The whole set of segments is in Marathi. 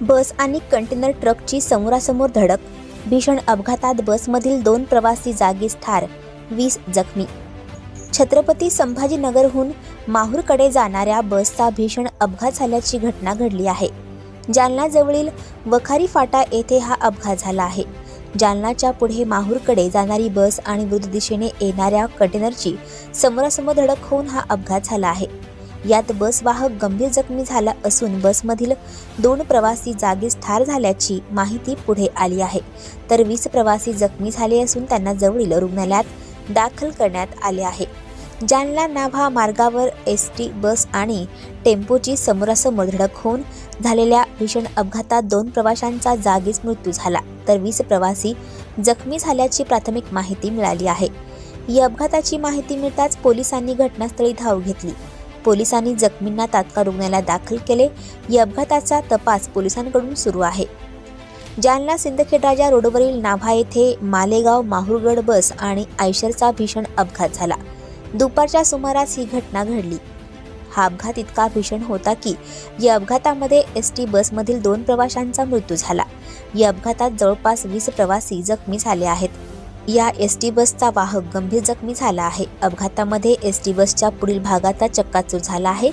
बस आणि कंटेनर ट्रकची समोरासमोर धडक भीषण अपघातात बसमधील दोन प्रवासी जागीच ठार वीस जखमी. छत्रपती संभाजीनगरहून माहूरकडे जाणाऱ्या बसचा भीषण अपघात झाल्याची घटना घडली आहे. जालनाजवळील वखारी फाटा येथे हा अपघात झाला आहे. जालनाच्या पुढे माहूरकडे जाणारी बस आणि विरुद्ध दिशेने येणाऱ्या कंटेनरची समोरासमोर धडक होऊन हा अपघात झाला आहे. यात बस वाहक गंभीर जखमी झाला असून बसमधील दोन प्रवासी जागीच ठार झाल्याची माहिती पुढे आली आहे. तर वीस प्रवासी जखमी झाले असून त्यांना जवळील रुग्णालयात दाखल करण्यात आले आहे. जालना नाभा मार्गावर एस टी बस आणि टेम्पोची समोरासमोर धडक होऊन झालेल्या भीषण अपघातात दोन प्रवाशांचा जागीच मृत्यू झाला. तर वीस प्रवासी जखमी झाल्याची प्राथमिक माहिती मिळाली आहे. या अपघाताची माहिती मिळताच पोलिसांनी घटनास्थळी धाव घेतली. पोलिसांनी जखमींना तात्काळ रुग्णालयात दाखल केले. या अपघाताचा तपास पोलिसांकडून सुरू आहे. जालना सिंदखेडराजा रोडवरील नाभा येथे मालेगाव माहूरगड बस आणि आयशरचा भीषण अपघात झाला. दुपारच्या सुमारास ही घटना घडली. हा अपघात इतका भीषण होता की या अपघातामध्ये एस टी बसमधील दोन प्रवाशांचा मृत्यू झाला. या अपघातात जवळपास वीस प्रवासी जखमी झाले आहेत. या एस टी बसचा वाहक गंभीर जखमी झाला आहे. अपघातामध्ये एस टी बसच्या पुढील भागाचा चक्काचूर झाला आहे.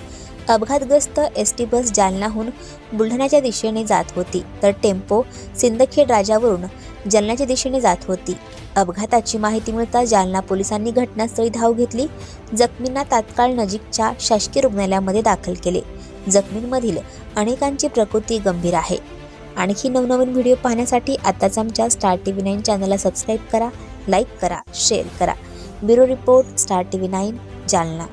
अपघातग्रस्त एस टी बस जालनाहून बुलढाण्याच्या दिशेने जात होती तर टेम्पो सिंदखेड राजावरून जालन्याच्या दिशेने जात होती. अपघाताची माहिती मिळता जालना पोलिसांनी घटनास्थळी धाव घेतली. जखमींना तात्काळ नजीकच्या शासकीय रुग्णालयामध्ये दाखल केले. जखमींमधील अनेकांची प्रकृती गंभीर आहे. आणखी नवनवीन व्हिडिओ पाहण्यासाठी आताच आमच्या स्टार टी व्ही नाईन चॅनलला सबस्क्राईब करा. लाईक करा शेअर करा. Bureau report Star T V nine Jalna.